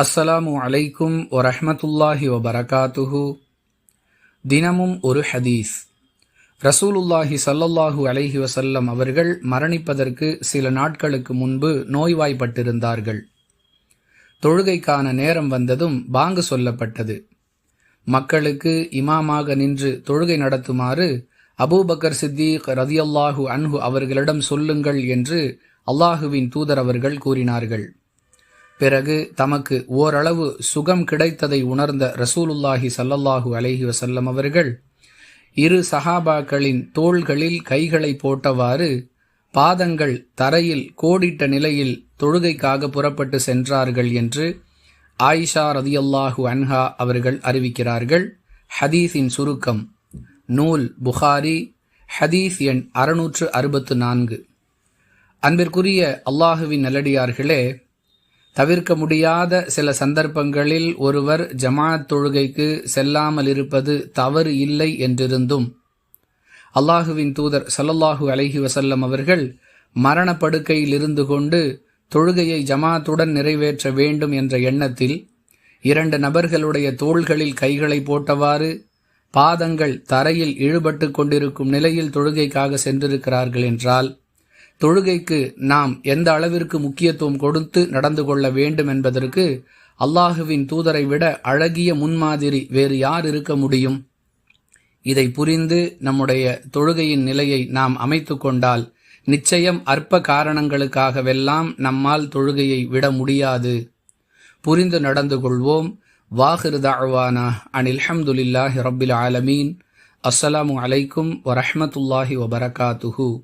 அஸ்ஸலாமு அலைக்கும் வரஹமத்துல்லாஹி வபரகாத்துஹு. தினமும் ஒரு ஹதீஸ். ரசூலுல்லாஹி சல்லல்லாஹு அலைஹி வசல்லம் அவர்கள் மரணிப்பதற்கு சில நாட்களுக்கு முன்பு நோய்வாய்ப்பட்டிருந்தார்கள். தொழுகைக்கான நேரம் வந்ததும் பாங்கு சொல்லப்பட்டது. மக்களுக்கு இமாமாக நின்று தொழுகை நடத்துமாறு அபூபக்கர் சித்திக் ரதியல்லாஹு அன்ஹு அவர்களிடம் சொல்லுங்கள் என்று அல்லாஹுவின் தூதர் அவர்கள் கூறினார்கள். பிறகு தமக்கு ஓரளவு சுகம் கிடைத்ததை உணர்ந்த ரசூலுல்லாஹி சல்லல்லாஹு அலஹி வசல்லம் அவர்கள் இரு சஹாபாக்களின் தோள்களில் கைகளை போட்டவாறு பாதங்கள் தரையில் கோடிட்ட நிலையில் தொழுகைக்காக புறப்பட்டு சென்றார்கள் என்று ஆயிஷா ரதியல்லாஹு அன்ஹா அவர்கள் அறிவிக்கிறார்கள். ஹதீஸின் சுருக்கம் நூல் புகாரி ஹதீஸ் எண் அறுநூற்று அறுபத்து நான்கு. அன்பிற்குரிய அல்லாஹுவின் நல்லடியார்களே தவிர்க்க முடியாத சில சந்தர்ப்பங்களில் ஒருவர் ஜமாத் தொழுகைக்கு செல்லாமல் இருப்பது தவறு இல்லை என்றிருந்தும் அல்லாஹுவின் தூதர் சல்லல்லாஹு அலஹி வசல்லம் அவர்கள் மரணப்படுக்கையில் இருந்து கொண்டு தொழுகையை ஜமாத்துடன் நிறைவேற்ற வேண்டும் என்ற எண்ணத்தில் இரண்டு நபர்களுடைய தோள்களில் கைகளை போட்டவாறு பாதங்கள் தரையில் இழுபட்டு கொண்டிருக்கும் நிலையில் தொழுகைக்காக சென்றிருக்கிறார்கள் என்றால் தொழுகைக்கு நாம் எந்த அளவிற்கு முக்கியத்துவம் கொடுத்து நடந்து கொள்ள வேண்டும் என்பதற்கு அல்லாஹுவின் தூதரை விட அழகிய முன்மாதிரி வேறு யார் இருக்க முடியும்? இதை புரிந்து நம்முடைய தொழுகையின் நிலையை நாம் அமைத்து கொண்டால் நிச்சயம் அற்ப காரணங்களுக்காகவெல்லாம் நம்மால் தொழுகையை விட முடியாது. புரிந்து நடந்து கொள்வோம். வாஹிரு தாழ்வானா அனில் அஹமதுல்லாஹி ரபில் ஆலமீன். அஸ்ஸலாமு அலைக்கும் வரஹமத்துல்லாஹி வபரகாத்துஹூ.